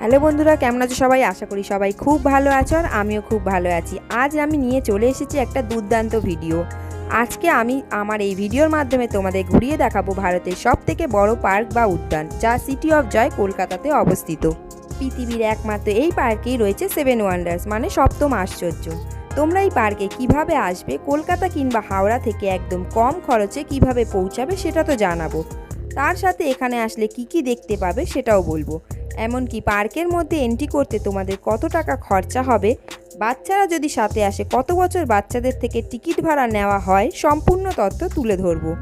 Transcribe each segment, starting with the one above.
Hello বন্ধুরা, কেমন আছো সবাই? আশা করি সবাই খুব ভালো আছো আর আমিও খুব ভালো আছি। আজ আমি নিয়ে চলে এসেছি একটা দুর্দান্ত ভিডিও। আজকে আমি আমার এই ভিডিওর মাধ্যমে তোমাদের ঘুরিয়ে দেখাবো ভারতের সব থেকে বড় পার্ক বা উদ্যান, যা সিটি অফ জয় কলকাতাতে অবস্থিত। পৃথিবীর একমাত্র এই পার্কেই রয়েছে সেভেন ওয়ান্ডার্স মানে সপ্তম আশ্চর্য। তোমরা এই পার্কে কীভাবে আসবে, কলকাতা কিংবা হাওড়া থেকে একদম কম খরচে কীভাবে পৌঁছাবে, সেটা তো জানাব। তার সাথে এখানে আসলে কি কি দেখতে পাবে, সেটাও বলব। এমনকি পার্কের মধ্যে এন্ট্রি করতে তোমাদের কত টাকা খরচা হবে? বাচ্চারা যদি সাথে আসে, কত বছর বাচ্চাদের থেকে টিকিট ভাড়া নেওয়া হয়? সম্পূর্ণ তথ্য তুলে ধরবো।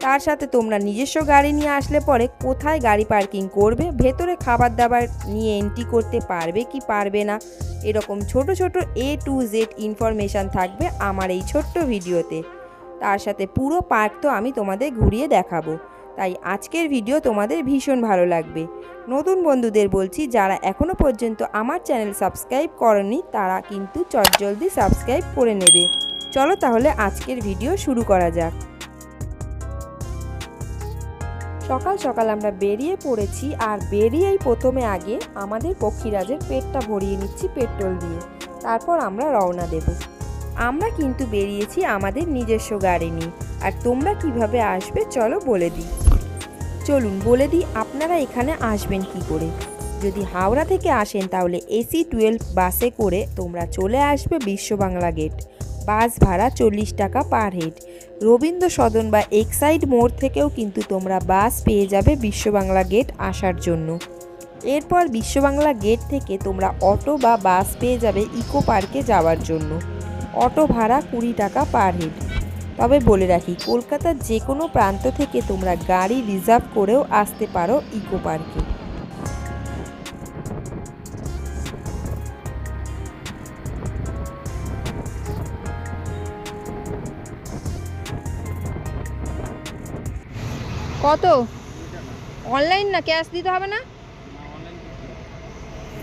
তার সাথে তোমরা নিজস্ব গাড়ি নিয়ে আসলে পরে কোথায় গাড়ি পার্কিং করবে? ভেতরে খাবার দাবার নিয়ে এন্ট্রি করতে পারবে কি পারবে না? এরকম ছোট ছোট এ টু জেড ইনফরমেশান থাকবে আমার এই ছোট্ট ভিডিওতে। তার সাথে পুরো পার্ক তো আমি তোমাদের ঘুরিয়ে দেখাবো। তাই আজকের ভিডিও তোমাদের ভীষণ ভালো লাগবে। নতুন বন্ধুদের বলছি, যারা এখনও পর্যন্ত আমার চ্যানেল সাবস্ক্রাইব করনি, তারা কিন্তু চটজলদি সাবস্ক্রাইব করে নেবে। চলো তাহলে আজকের ভিডিও শুরু করা যাক। সকাল সকাল আমরা বেরিয়ে পড়েছি, আর বেরিয়েই প্রথমে আগে আমাদের পক্ষীরাজের পেটটা ভরিয়ে নিচ্ছি পেট্রোল দিয়ে। তারপর আমরা রওনা দেব। আমরা কিন্তু বেরিয়েছি আমাদের নিজস্ব গাড়ি নিয়ে। আর তোমরা কীভাবে আসবে, চলো বলে দিই। চলুন বলে দিই আপনারা এখানে আসবেন কি করে। যদি হাওড়া থেকে আসেন তাহলে এসি টুয়েলভ বাসে করে তোমরা চলে আসবে বিশ্ব বাংলা গেট। বাস ভাড়া চল্লিশ টাকা পার হেড। রবীন্দ্র সদন বা এক্সাইড মোড় থেকেও কিন্তু তোমরা বাস পেয়ে যাবে বিশ্ব বাংলা গেট আসার জন্য। এরপর বিশ্ববাংলা গেট থেকে তোমরা অটো বা বাস পেয়ে যাবে ইকো পার্কে যাওয়ার জন্য। অটো ভাড়া কুড়ি টাকা পার হেড। তবে বলে রাখি, কলকাতার যে কোনো প্রান্ত থেকে তোমরা গাড়ি রিজার্ভ করেও আসতে পারো ইকো পার্কে। কত? অনলাইন না ক্যাশ দিতে হবে না?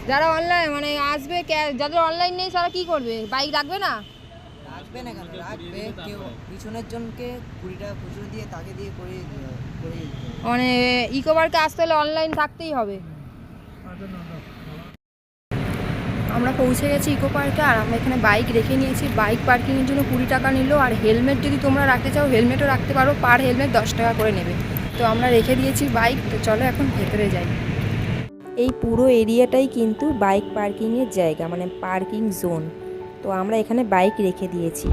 যারা অনলাইন মানে আসবে যাদের অনলাইন নেই, তারা কি করবে? বাইক রাখবে না? রাখবে না কেন? রাখবে, কেউ পিছনের জনকে কুড়ি টাকা খুচরো দিয়ে তাকে দিয়ে করে মানে ইকো পার্কে আসতে হলে অনলাইন থাকতেই হবে। আমরা পৌঁছে গেছি ইকো পার্কে আর আমরা এখানে বাইক রেখে নিয়েছি। বাইক পার্কিংয়ের জন্য কুড়ি টাকা নিল। আর হেলমেট যদি তোমরা রাখতে চাও হেলমেটও রাখতে পারো। পার হেলমেট দশ টাকা করে নেবে। তো আমরা রেখে দিয়েছি বাইক তো চলো এখন ভেতরে যাই। এই পুরো এরিয়াটাই কিন্তু বাইক পার্কিংয়ের জায়গা মানে পার্কিং জোন তো আমরা এখানে বাইক রেখে দিয়েছি।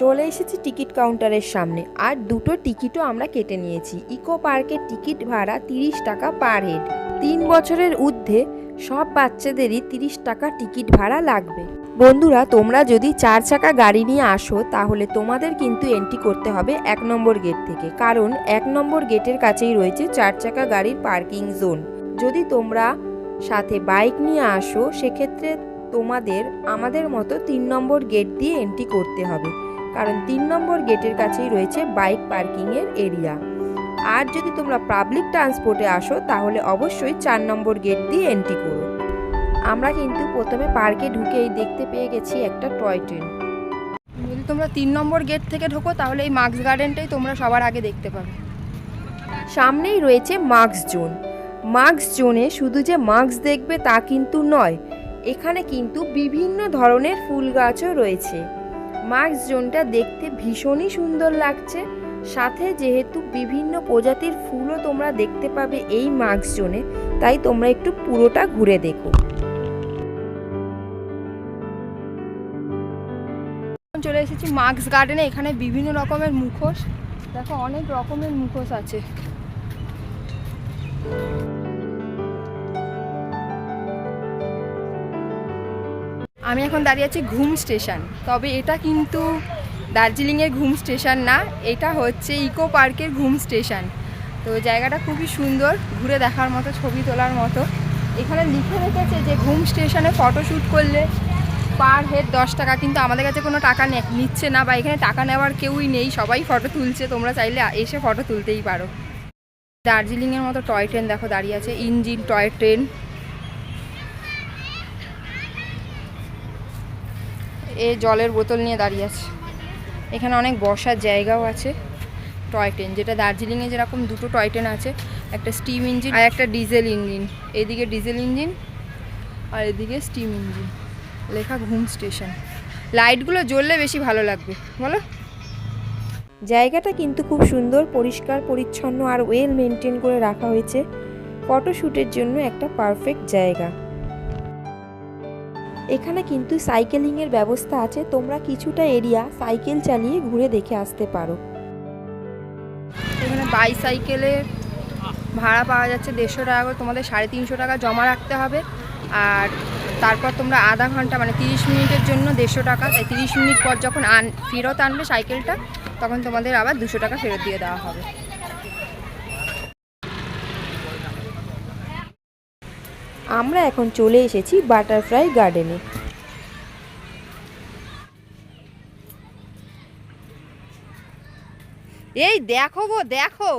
চলে এসেছি টিকিট কাউন্টারের সামনে আর দুটো টিকিটও আমরা কেটে নিয়েছি। ইকো পার্কের টিকিট ভাড়া তিরিশ টাকা পার হেড। তিন বছরের ঊর্ধ্বে সব বাচ্চাদেরই তিরিশ টাকা টিকিট ভাড়া লাগবে। বন্ধুরা, তোমরা যদি চার চাকা গাড়ি নিয়ে আসো, তাহলে তোমাদের কিন্তু এন্ট্রি করতে হবে এক নম্বর গেট থেকে। কারণ এক নম্বর গেটের কাছেই রয়েছে চার চাকা গাড়ির পার্কিং জোন। যদি তোমরা সাথে বাইক নিয়ে আসো, সেক্ষেত্রে তোমাদের আমাদের মতো তিন নম্বর গেট দিয়ে এন্ট্রি করতে হবে। কারণ তিন নম্বর গেটের কাছেই রয়েছে বাইক পার্কিংয়ের এরিয়া আর যদি তোমরা পাবলিক ট্রান্সপোর্টে আসো তাহলে অবশ্যই চার নম্বর গেট দিয়ে এন্ট্রি করো। আমরা কিন্তু প্রথমে পার্কে ঢুকেই দেখতে পেয়ে গেছি একটা টয় ট্রেন যদি তোমরা তিন নম্বর গেট থেকে ঢোকো তাহলে এই মার্কস গার্ডেনটাই তোমরা সবার আগে দেখতে পাবে। সামনেই রয়েছে মার্কস জোন মার্কস জোনে শুধু যে মার্কস দেখবে তা কিন্তু নয় এখানে কিন্তু বিভিন্ন ধরনের ফুল গাছও রয়েছে। মার্কস জোনটা দেখতে ভীষণই সুন্দর লাগছে। সাথে যেহেতু বিভিন্ন প্রজাতির ফুলও তোমরা দেখতে পাবে এই মার্কস জোনে, তাই তোমরা একটু পুরোটা ঘুরে দেখো। চলে এসেছি মার্কস গার্ডেনে, এখানে বিভিন্ন রকমের মুখোশ। দেখো, অনেক রকমের মুখোশ আছে। আমি এখন দাঁড়িয়ে আছি ঘুম স্টেশন। তবে এটা কিন্তু দার্জিলিংয়ের ঘুম স্টেশন না, এটা হচ্ছে ইকো পার্কের ঘুম স্টেশন। তো জায়গাটা খুবই সুন্দর, ঘুরে দেখার মতো, ছবি তোলার মতো। এখানে লিখে রেখেছে যে ঘুম স্টেশনে ফটোশ্যুট করলে পার হেড দশ টাকা, কিন্তু আমাদের কাছে কোনো টাকা নিচ্ছে না বা এখানে টাকা নেওয়ার কেউই নেই, সবাই ফটো তুলছে, তোমরা চাইলে এসে ফটো তুলতেই পারো। দার্জিলিংয়ের মতো টয় ট্রেন দেখো, দাঁড়িয়ে আছে ইঞ্জিন টয় ট্রেন এ জলের বোতল নিয়ে দাঁড়িয়ে আছে। এখানে অনেক বসার জায়গাও আছে, টয় ট্রেন, যেটা দার্জিলিংয়ে যেরকম দুটো টয় ট্রেন আছে, একটা স্টিম ইঞ্জিন আর একটা ডিজেল ইঞ্জিন। এদিকে ডিজেল ইঞ্জিন আর এদিকে স্টিম ইঞ্জিন। লেখা ঘুম স্টেশন। লাইটগুলো জ্বললে বেশি ভালো লাগবে, বলো? জায়গাটা কিন্তু খুব সুন্দর, পরিষ্কার, পরিচ্ছন্ন আর ওয়েল মেনটেন করে রাখা হয়েছে। ফটোশ্যুটের জন্য একটা পারফেক্ট জায়গা। এখানে কিন্তু সাইকেলিংয়ের ব্যবস্থা আছে। তোমরা কিছুটা এরিয়া সাইকেল চালিয়ে ঘুরে দেখে আসতে পারো। এখানে বাইসাইকেলে ভাড়া পাওয়া যাচ্ছে দেড়শো টাকা করে। তোমাদের সাড়ে তিনশো টাকা জমা রাখতে হবে। আর তারপর তোমরা আধা ঘণ্টা মানে তিরিশ মিনিটের জন্য দেড়শো টাকা। তাই তিরিশ মিনিট পর যখন আন, ফেরত আনবে সাইকেলটা, তখন তোমাদের আবার দুশো টাকা ফেরত দিয়ে দেওয়া হবে। আমরা এখন চলে এসেছি বাটারফ্লাই গার্ডেনে। এই দেখো গো দেখো।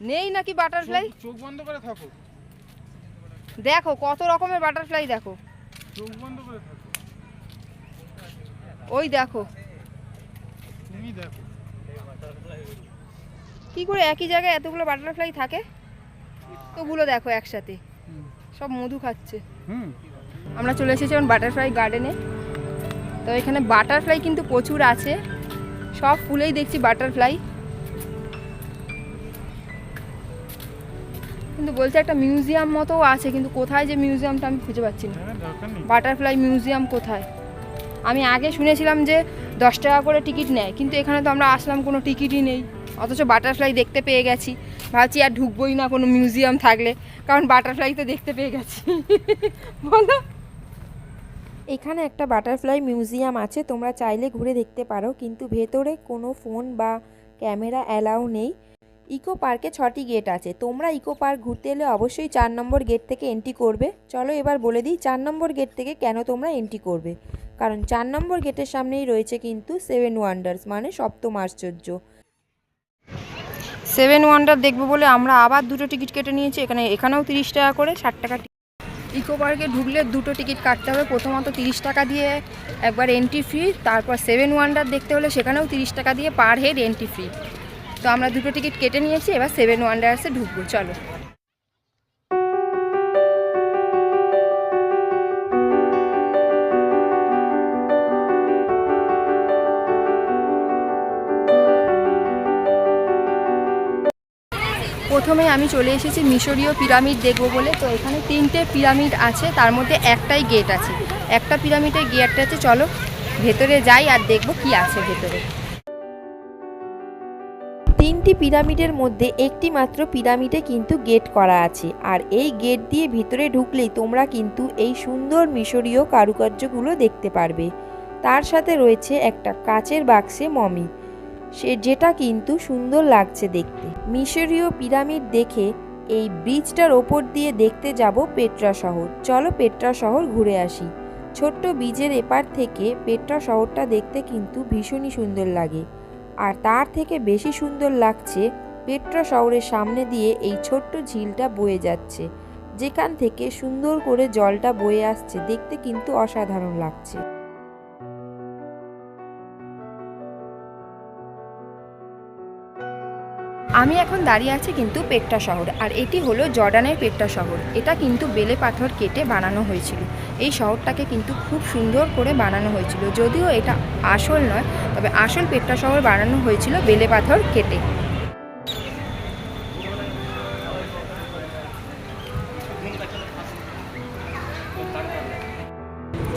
নেই নাকি বাটারফ্লাই? চোখ বন্ধ করে থাকো। দেখো কত রকমের বাটারফ্লাই দেখো। চোখ বন্ধ করে থাকো। ওই দেখো। তুমি দেখো। কি করে একই জায়গায় এতগুলো বাটারফ্লাই থাকে? তোগুলো দেখো একসাথে। সব মধু খাচ্ছে। হুম। আমরা চলে এসেছি এখন বাটারফ্লাই গার্ডেনে তো এখানে বাটারফ্লাই কিন্তু প্রচুর আছে। সব ফুলেই দেখছি বাটারফ্লাই কিন্তু বলছে একটা মিউজিয়াম মতো আছে কিন্তু কোথায় যে মিউজিয়ামটা আমি খুঁজে পাচ্ছি না। হ্যাঁ বাটারফ্লাই মিউজিয়াম কোথায়? আমি আগে শুনেছিলাম যে দশ টাকা করে টিকিট নেয় কিন্তু এখানে তো আমরা আসলাম কোনো টিকিটই নেই। অথচ বাটারফ্লাই দেখতে পেয়ে গেছি। ভাবছি আর ঢুকবোই না, কোনো মিউজিয়াম থাকলে। কারণ বাটারফ্লাই তো দেখতে পেয়ে গেছি। বলো। এখানে একটা বাটারফ্লাই মিউজিয়াম আছে, তোমরা চাইলে ঘুরে দেখতে পারো, কিন্তু ভেতরে কোনো ফোন বা ক্যামেরা অ্যালাউ নেই। ইকো পার্কে ছটি গেট আছে, তোমরা ইকো পার্ক ঘুরতে এলে অবশ্যই চার নম্বর গেট থেকে এন্ট্রি করবে। চলো এবার বলে দিই, চার নম্বর গেট থেকে কেন তোমরা এন্ট্রি করবে? কারণ চার নম্বর গেটের সামনেই রয়েছে কিন্তু সেভেন ওয়ান্ডার্স মানে সপ্তম আশ্চর্য। সেভেন ওয়ান্ডার দেখব বলে আমরা আবার দুটো টিকিট কেটে নিয়েছি। এখানে এখানেও তিরিশ টাকা করে, ষাট টাকা ইকো পার্কে ঢুকলে দুটো টিকিট কাটতে হবে। প্রথমত তিরিশ টাকা দিয়ে একবার এন্ট্রি ফি তারপর সেভেন ওয়ান্ডার দেখতে হলে সেখানেও তিরিশ টাকা দিয়ে পার হেড এন্ট্রি ফি তো আমরা দুটো টিকিট কেটে নিয়েছি, এবার সেভেন ওয়ান্ডার্সে ঢুকবো। চলো। প্রথমে আমি চলে এসেছি মিশরীয় পিরামিড দেখব বলে। তো এখানে তিনটে পিরামিড আছে, তার মধ্যে একটাই গেট আছে। একটা পিরামিডের গেটটা আছে, চলো ভেতরে যাই আর দেখব কি আছে ভেতরে। তিনটি পিরামিডের মধ্যে একটি মাত্র পিরামিডে কিন্তু গেট করা আছে। আর এই গেট দিয়ে ভিতরে ঢুকলেই তোমরা কিন্তু এই সুন্দর মিশরীয় কারুকার্যগুলো দেখতে পারবে। তার সাথে রয়েছে একটা কাচের বাক্সে মমি সে যেটা কিন্তু সুন্দর লাগছে দেখতে। মিশরীয় পিরামিড দেখে এই ব্রিজটার ওপর দিয়ে দেখতে যাব পেট্রা শহর। চলো পেট্রা শহর ঘুরে আসি। ছোট্ট বীজের এপার থেকে পেট্রা শহরটা দেখতে কিন্তু ভীষণই সুন্দর লাগে। আর তার থেকে বেশি সুন্দর লাগছে পেট্রা শহরের সামনে দিয়ে এই ছোট্ট ঝিলটা বয়ে যাচ্ছে। যেখান থেকে সুন্দর করে জলটা বয়ে আসছে, দেখতে কিন্তু অসাধারণ লাগছে। আমি এখন দাঁড়িয়ে আছি কিন্তু পেট্টা শহর, আর এটি হলো জর্ডানের পেট্টা শহর। এটা কিন্তু বেলে পাথর কেটে বানানো হয়েছিল। এই শহরটাকে কিন্তু খুব সুন্দর করে বানানো হয়েছিল। যদিও এটা আসল নয়, তবে আসল পেট্টা শহর বানানো হয়েছিল বেলে পাথর কেটে।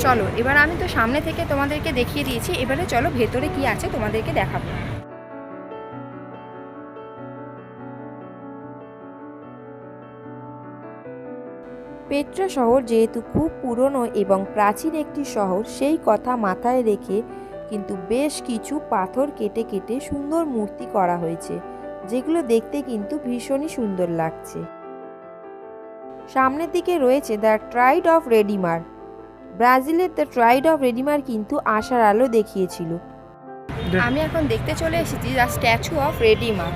চলো, এবার আমি তো সামনে থেকে তোমাদেরকে দেখিয়ে দিয়েছি। এবারে চলো ভেতরে কি আছে তোমাদেরকে দেখাবো। পেট্রা শহর যেহেতু খুব পুরনো এবং প্রাচীন একটি শহর সেই কথা মাথায় রেখে কিন্তু বেশ কিছু পাথর কেটে কেটে সুন্দর মূর্তি করা হয়েছে যেগুলো দেখতে কিন্তু ভীষণই সুন্দর লাগছে। সামনের দিকে রয়েছে দ্য ট্রাইড অফ রেডিমার। ব্রাজিলের দ্য ট্রাইড অফ রেডিমার কিন্তু আশার আলো দেখিয়েছিল। আমি এখন দেখতে চলে এসেছি দ্য স্ট্যাচু অফ রেডিমা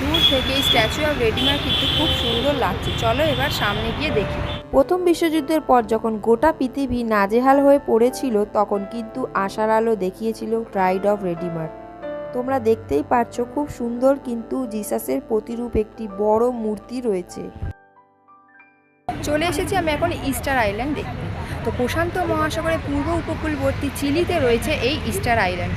দূর থেকে এই স্ট্যাচু অফ রেডিমার কিন্তু খুব সুন্দর লাগছে। চলো এবার সামনে গিয়ে দেখি। প্রথম বিশ্বযুদ্ধের পর যখন গোটা পৃথিবী নাজেহাল হয়ে পড়েছিল তখন কিন্তু আশার আলো দেখিয়েছিল ট্রাইড অফ রেডিমার তোমরা দেখতেই পারছ খুব সুন্দর কিন্তু জিসাসের প্রতিরূপ একটি বড় মূর্তি রয়েছে। চলে এসেছি আমি এখন ইস্টার আইল্যান্ড দেখতে। তো প্রশান্ত মহাসাগরের পূর্ব উপকূলবর্তী চিলিতে রয়েছে এই ইস্টার আইল্যান্ড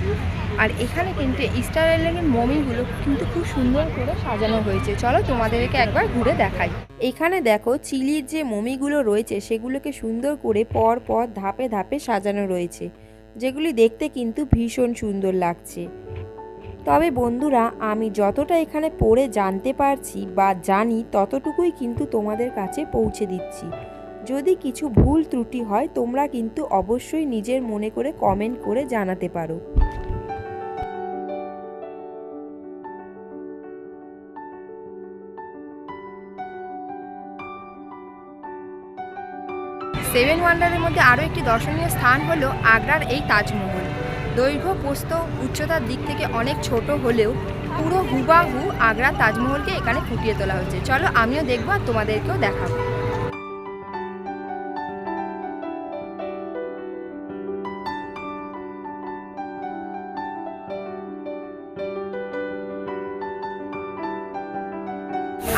আর এখানে কিন্তু ইস্টার আইল্যান্ডের মমিগুলো কিন্তু খুব সুন্দর করে সাজানো হয়েছে। চলো তোমাদেরকে একবার ঘুরে দেখাই। এখানে দেখো চিলির যে মমিগুলো রয়েছে, সেগুলোকে সুন্দর করে পর পর ধাপে ধাপে সাজানো রয়েছে, যেগুলি দেখতে কিন্তু ভীষণ সুন্দর লাগছে। তবে বন্ধুরা, আমি যতটা এখানে পড়ে জানতে পারছি বা জানি, ততটুকুই কিন্তু তোমাদের কাছে পৌঁছে দিচ্ছি। যদি কিছু ভুল ত্রুটি হয়, তোমরা কিন্তু অবশ্যই নিজের মনে করে কমেন্ট করে জানাতে পারো। সেভেন ওয়ান্ডারের মধ্যে আরও একটি দর্শনীয় স্থান হলো আগ্রার এই তাজমহল। দৈর্ঘ্য পোস্ত উচ্চতার দিক থেকে অনেক ছোট হলেও পুরো হুবাহু আগ্রা তাজমহলকে এখানে ফুটিয়ে তোলা হচ্ছে। চলো আমিও দেখব আর তোমাদেরকেও দেখাবো।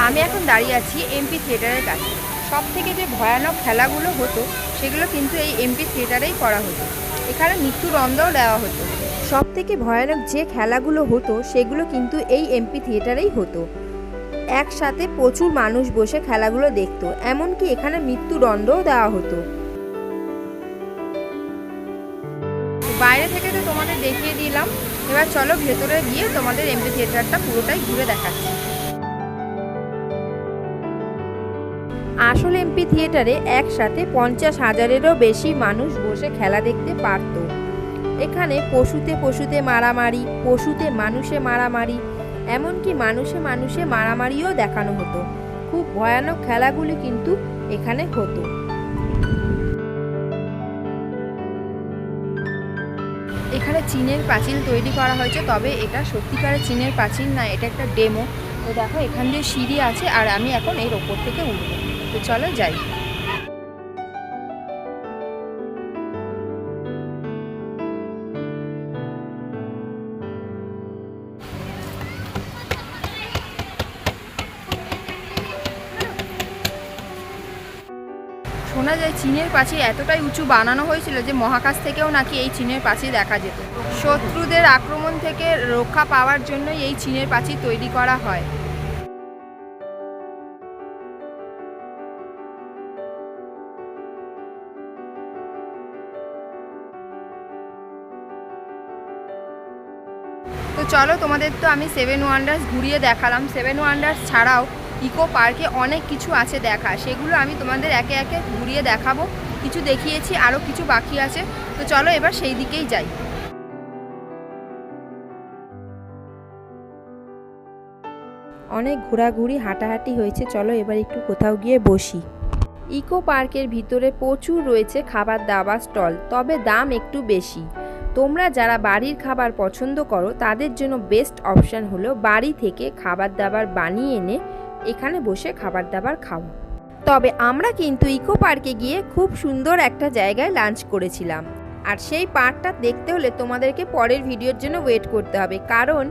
আমি এখন দাঁড়িয়ে আছি এমপি থিয়েটারের কাছে। সব থেকে যে ভয়ানক খেলাগুলো হতো, সেগুলো কিন্তু এই এমপি থিয়েটারেই করা হতো। এখানে মৃত্যুদণ্ডও দেওয়া হতো। সব থেকে ভয়ানক যে খেলাগুলো হতো, সেগুলো কিন্তু এই এমপি থিয়েটারেই হতো। একসাথে প্রচুর মানুষ বসে খেলাগুলো দেখতো, এমনকি এখানে মৃত্যুদণ্ডও দেওয়া হতো। বাইরে থেকে তো তোমাদের দেখিয়ে দিলাম। এবার চলো ভেতরে গিয়ে তোমাদের এমপি থিয়েটারটা পুরোটাই ঘুরে দেখাচ্ছি। আসল এমপি থিয়েটারে একসাথে পঞ্চাশ হাজারেরও বেশি মানুষ বসে খেলা দেখতে পারত। এখানে পশুতে পশুতে মারামারি, পশুতে মানুষে মারামারি, এমনকি মানুষে মানুষে মারামারিও দেখানো হতো। খুব ভয়ানক খেলাগুলি কিন্তু এখানে হতো। এখানে চীনের পাঁচিল তৈরি করা হয়েছে, তবে এটা সত্যিকারের চীনের পাঁচিল না, এটা একটা ডেমো। তো দেখো, এখান দিয়ে সিঁড়ি আছে, আর আমি এখন এর ওপর থেকে উঠবো। তো চলো যাই। শোনা যায় চীনের পাঁচিল এতটাই উঁচু বানানো হয়েছিল যে মহাকাশ থেকেও নাকি এই চীনের পাঁচিল দেখা যেত। শত্রুদের আক্রমণ থেকে রক্ষা পাওয়ার জন্যই এই চীনের পাঁচিল তৈরি করা হয়। চলো, তোমাদের তো আমি সেভেন ওয়ান্ডার্স ঘুরিয়ে দেখালাম। সেভেন ওয়ান্ডার্স ছাড়াও ইকো পার্কে অনেক কিছু আছে দেখা। সেগুলো আমি তোমাদের একে একে ঘুরিয়ে দেখাবো। কিছু দেখিয়েছি আরও কিছু বাকি আছে। তো চলো, এবার সেই দিকেই যাই। অনেক ঘোরাঘুরি, হাঁটাহাঁটি হয়েছে। চলো, এবার একটু কোথাও গিয়ে বসি। ইকো পার্কের ভিতরে প্রচুর রয়েছে খাবার দাবার স্টল, তবে দাম একটু বেশি। তোমরা যারা বাড়ির খাবার পছন্দ করো, তাদের জন্য বেস্ট অপশান হলো বাড়ি থেকে খাবার দাবার বানিয়ে এনে এখানে বসে খাবার দাবার খাওয়া। তবে আমরা কিন্তু ইকো পার্কে গিয়ে খুব সুন্দর একটা জায়গায় লাঞ্চ করেছিলাম। আর সেই পার্কটা দেখতে হলে তোমাদেরকে পরের ভিডিওর জন্য ওয়েট করতে হবে। কারণ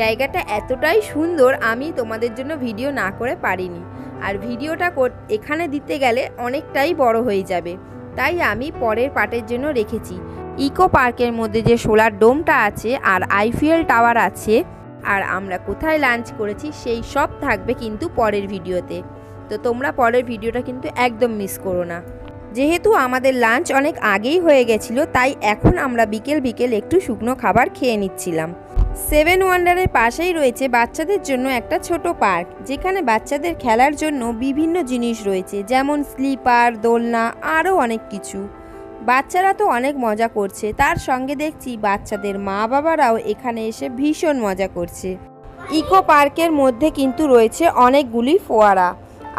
জায়গাটা এতটাই সুন্দর, আমি তোমাদের জন্য ভিডিও না করে পারিনি। আর ভিডিওটা এখানে দিতে গেলে অনেকটাই বড় হয়ে যাবে। তাই আমি পরের পার্টের জন্য রেখেছি। ইকো পার্কের মধ্যে যে সোলার ডোমটা আছে আর আইফিএল টাওয়ার আছে, আর আমরা কোথায় লাঞ্চ করেছি সেই সব থাকবে কিন্তু পরের ভিডিওতে। তো তোমরা পরের ভিডিওটা কিন্তু একদম মিস করো না। যেহেতু আমাদের লাঞ্চ অনেক আগেই হয়ে গেছিল, তাই এখন আমরা বিকেল বিকেল একটু শুকনো খাবার খেয়ে নিচ্ছিলাম। সেভেন ওয়ান্ডারের পাশেই রয়েছে বাচ্চাদের জন্য একটা ছোট পার্ক, যেখানে বাচ্চাদের খেলার জন্য বিভিন্ন জিনিস রয়েছে, যেমন স্লিপার, দোলনা, আরও অনেক কিছু। বাচ্চারা তো অনেক মজা করছে। তার সঙ্গে দেখছি বাচ্চাদের মা বাবারাও এখানে এসে ভীষণ মজা করছে। ইকো পার্কের মধ্যে কিন্তু রয়েছে অনেকগুলি ফোয়ারা।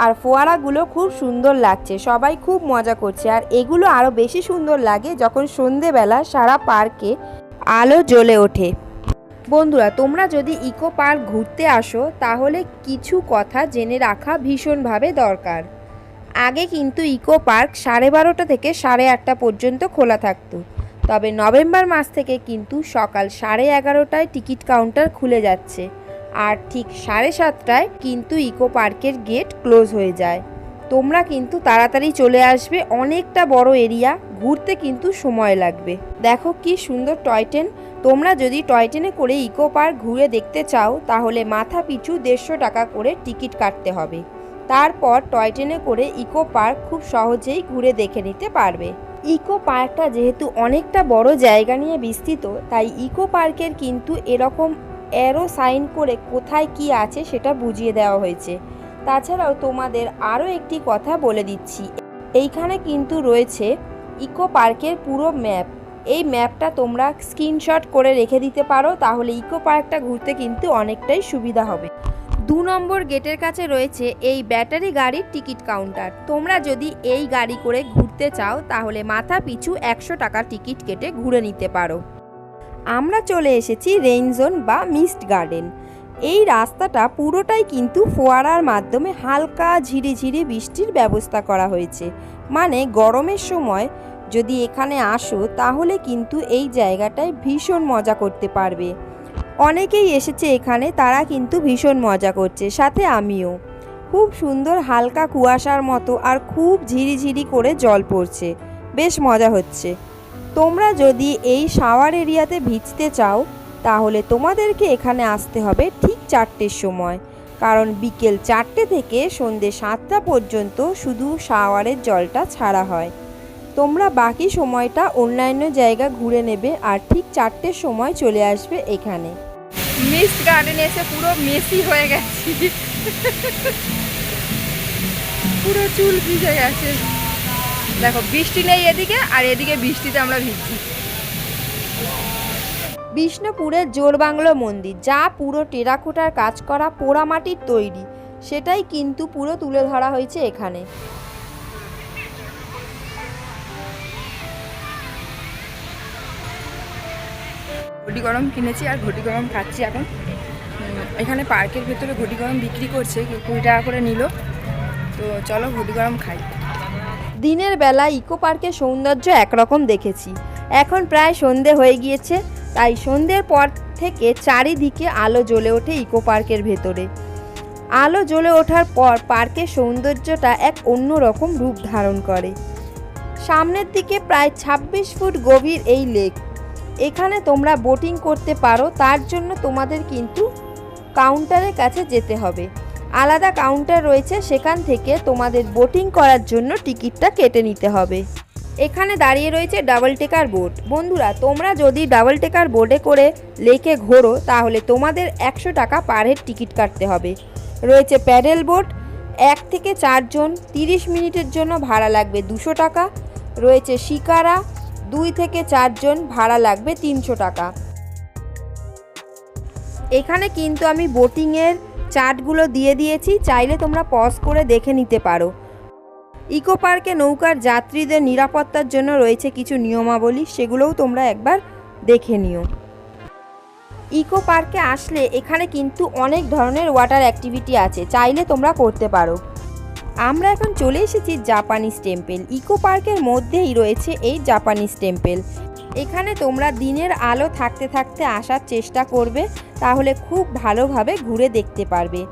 আর ফোয়ারাগুলো খুব সুন্দর লাগছে, সবাই খুব মজা করছে। আর এগুলো আরও বেশি সুন্দর লাগে যখন সন্ধেবেলা সারা পার্কে আলো জ্বলে ওঠে। বন্ধুরা, তোমরা যদি ইকো পার্ক ঘুরতে আসো, তাহলে কিছু কথা জেনে রাখা ভীষণভাবে দরকার। আগে কিন্তু ইকো পার্ক সাড়ে বারোটা থেকে সাড়ে আটটা পর্যন্ত খোলা থাকতো। তবে নভেম্বর মাস থেকে কিন্তু সকাল সাড়ে এগারোটায় টিকিট কাউন্টার খুলে যাচ্ছে। আর ঠিক সাড়ে সাতটায় কিন্তু ইকো পার্কের গেট ক্লোজ হয়ে যায়। তোমরা কিন্তু তাড়াতাড়ি চলে আসবে, অনেকটা বড় এরিয়া, ঘুরতে কিন্তু সময় লাগবে। দেখো কি সুন্দর টয় ট্রেন। তোমরা যদি টয় ট্রেনে করে ইকো পার্ক ঘুরে দেখতে চাও, তাহলে মাথা পিছু দেড়শো টাকা করে টিকিট কাটতে হবে। তারপর টয় ট্রেনে করে ইকো পার্ক খুব সহজেই ঘুরে দেখে নিতে পারবে। ইকো পার্কটা যেহেতু অনেকটা বড় জায়গা নিয়ে বিস্তৃত, তাই ইকো পার্কের কিন্তু এরকম অ্যারো সাইন করে কোথায় কি আছে সেটা বুঝিয়ে দেওয়া হয়েছে। তাছাড়াও তোমাদের আরও একটি কথা বলে দিচ্ছি। এইখানে কিন্তু রয়েছে ইকো পার্কের পুরো ম্যাপ। এই ম্যাপটা তোমরা স্ক্রিনশট করে রেখে দিতে পারো, তাহলে ইকো পার্কটা ঘুরতে কিন্তু অনেকটাই সুবিধা হবে। দু নম্বর গেটের কাছে রয়েছে এই ব্যাটারি গাড়ির টিকিট কাউন্টার। তোমরা যদি এই গাড়ি করে ঘুরতে চাও, তাহলে মাথা পিছু একশো টাকা টিকিট কেটে ঘুরে নিতে পারো। আমরা চলে এসেছি রেইন জোন বা মিস্ট গার্ডেন। এই রাস্তাটা পুরোটাই কিন্তু ফোয়ারার মাধ্যমে হালকা ঝিরিঝিরি বৃষ্টির ব্যবস্থা করা হয়েছে। মানে গরমের সময় যদি এখানে আসো, তাহলে কিন্তু এই জায়গাটায় ভীষণ মজা করতে পারবে। অনেকেই এসেছে এখানে, তারা কিন্তু ভীষণ মজা করছে, সাথে আমিও। খুব সুন্দর হালকা কুয়াশার মতো আর খুব ঝিরিঝিরি করে জল পড়ছে, বেশ মজা হচ্ছে। তোমরা যদি এই শাওয়ার এরিয়াতে ভিজতে চাও, তাহলে তোমাদেরকে এখানে আসতে হবে ঠিক চারটের সময়, কারণ বিকেল চারটে থেকে সন্ধে সাতটা পর্যন্ত শুধু শাওয়ারের জলটা ছাড়া হয়। তোমরা বাকি সময়টা অন্যান্য জায়গা ঘুরে নেবে আর ঠিক চারটের সময় চলে আসবে এখানে। মিস্ট গার্ডেনে এসে পুরো মেসি হয়ে গেছি। পুরো চুল ভিজে গেছে। দেখো বৃষ্টি নেই এদিকে আর এদিকে বৃষ্টিতে আমরা ভিজছি। বিষ্ণুপুরের জোরবাংলো মন্দির যা পুরো টেরাকোটার কাজ করা পোড়ামাটির তৈরি। সেটাই কিন্তু পুরো তুলে ধরা হয়েছে এখানে। ঘটি গরম কিনেছি আর ঘটি গরম খাচ্ছি এখন। এখানে পার্কের ভেতরে ঘটি গরম বিক্রি করছে কুড়ি টাকা করে নিল। তো চলো ঘটি গরম খাই। দিনের বেলা ইকো পার্কের সৌন্দর্য একরকম দেখেছি। এখন প্রায় সন্ধে হয়ে গিয়েছে, তাই সন্ধ্যের পর থেকে চারিদিকে আলো জ্বলে ওঠে ইকো পার্কের ভেতরে। আলো জ্বলে ওঠার পর পার্কের সৌন্দর্যটা এক অন্য রকম রূপ ধারণ করে। সামনের দিকে প্রায় ২৬ ফুট গভীর এই লেক এখানে তোমরা বোটিং করতে পারো, তার জন্য তোমাদের কিন্তু কাউন্টারের কাছে যেতে হবে। আলাদা কাউন্টার রয়েছে, সেখান থেকে তোমাদের বোটিং করার জন্য টিকিটটা কেটে নিতে হবে। এখানে দাঁড়িয়ে রয়েছে ডাবল টেকার বোট বন্ধুরা, তোমরা যদি ডাবল টেকার বোটে করে লেকে ঘোরো, তাহলে তোমাদের একশো টাকা পার হেড টিকিট কাটতে হবে। রয়েছে প্যাডেল বোট এক থেকে চারজন তিরিশ মিনিটের জন্য ভাড়া লাগবে দুশো টাকা। রয়েছে শিকারা দুই থেকে চারজন ভাড়া লাগবে তিনশো টাকা। এখানে কিন্তু আমি বোটিংয়ের চার্টগুলো দিয়ে দিয়েছি, চাইলে তোমরা পজ করে দেখে নিতে পারো। ইকো পার্কে নৌকার যাত্রীদের নিরাপত্তার জন্য রয়েছে কিছু নিয়মাবলী, সেগুলোও তোমরা একবার দেখে নিও। ইকো পার্কে আসলে এখানে কিন্তু অনেক ধরনের ওয়াটার অ্যাক্টিভিটি আছে, চাইলে তোমরা করতে পারো। আমরা এখন চলে এসেছি জাপানিজ টেম্পেল ইকো পার্কের মধ্যেই রয়েছে এই জাপানিজ টেম্পেল এখানে তোমরা দিনের আলো থাকতে থাকতে আসার চেষ্টা করবে, তাহলে খুব ভালোভাবে ঘুরে দেখতে পারবে।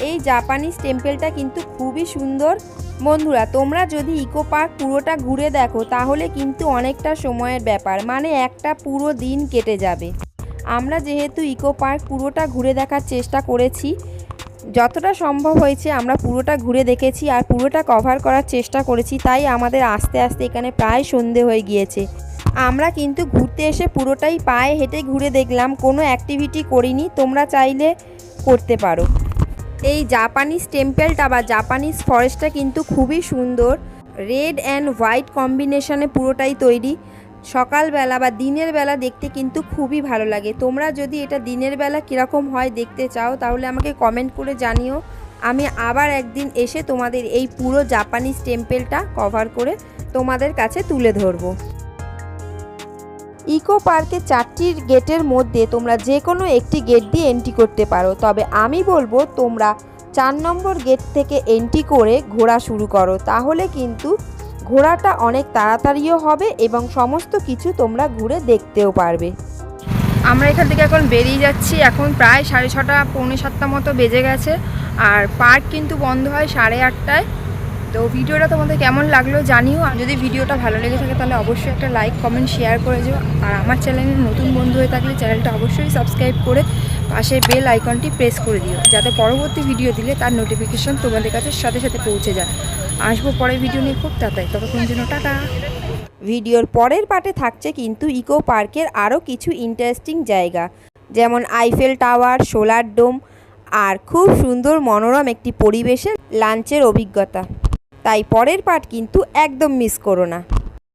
এই জাপানিজ টেম্পেলটা কিন্তু খুবই সুন্দর। বন্ধুরা, তোমরা যদি ইকো পার্ক পুরোটা ঘুরে দেখো, তাহলে কিন্তু অনেকটা সময়ের ব্যাপার। মানে একটা পুরো দিন কেটে যাবে। আমরা যেহেতু ইকো পার্ক পুরোটা ঘুরে দেখার চেষ্টা করেছি যতটা সম্ভব হয়েছে, আমরা পুরোটা ঘুরে দেখেছি আর পুরোটা কভার করার চেষ্টা করেছি, তাই আমাদের আস্তে আস্তে এখানে প্রায় সন্ধে হয়ে গিয়েছে। আমরা কিন্তু ঘুরতে এসে পুরোটাই পায়ে হেঁটে ঘুরে দেখলাম, কোনো অ্যাক্টিভিটি করিনি, তোমরা চাইলে করতে পারো। এই জাপানিজ টেম্পেলটা বা জাপানিজ ফরেস্টটা কিন্তু খুবই সুন্দর। রেড অ্যান্ড হোয়াইট কম্বিনেশনে পুরোটাই তৈরি। সকালবেলা বা দিনের বেলা দেখতে কিন্তু খুবই ভালো লাগে। তোমরা যদি এটা দিনের বেলা কীরকম হয় দেখতে চাও, তাহলে আমাকে কমেন্ট করে জানিও। আমি আবার একদিন এসে তোমাদের এই পুরো জাপানিজ টেম্পেলটা কভার করে তোমাদের কাছে তুলে ধরবো। ইকো পার্কে চারটি গেটের মধ্যে তোমরা যে কোনো একটি গেট দিয়ে এন্ট্রি করতে পারো। তবে আমি বলব, তোমরা চার নম্বর গেট থেকে এন্ট্রি করে ঘোরা শুরু করো। তাহলে কিন্তু ঘোরাটা অনেক তাড়াতাড়িও হবে এবং সমস্ত কিছু তোমরা ঘুরে দেখতেও পারবে। আমরা এখান থেকে এখন বেরিয়ে যাচ্ছি। এখন প্রায় সাড়ে ছটা, পৌনে সাতটা মতো বেজে গেছে। আর পার্ক কিন্তু বন্ধ হয় সাড়ে আটটায়। তো ভিডিওটা তোমাদের কেমন লাগল জানিও। আর যদি ভিডিওটা ভালো লেগে থাকে তাহলে অবশ্যই একটা লাইক, কমেন্ট, শেয়ার করে যেও আর আমার চ্যানেলে নতুন বন্ধু হয়ে থাকলে চ্যানেলটা অবশ্যই সাবস্ক্রাইব করে পাশে বেল আইকনটি প্রেস করে দিও। যাতে পরবর্তী ভিডিও দিলে তার নোটিফিকেশন তোমাদের কাছে সাথে সাথে পৌঁছে যায়। আসব পরের ভিডিও নিয়ে খুব তাড়াতাড়ি। ততক্ষণ জন্য টাটা। ভিডিওর পরের পার্টে থাকছে কিন্তু ইকো পার্কের আরও কিছু ইন্টারেস্টিং জায়গা, যেমন আইফেল টাওয়ার সোলার ডোম আর খুব সুন্দর মনোরম একটি পরিবেশের লাঞ্চের অভিজ্ঞতা। তাই পরের পার্ট কিন্তু একদম মিস করো না।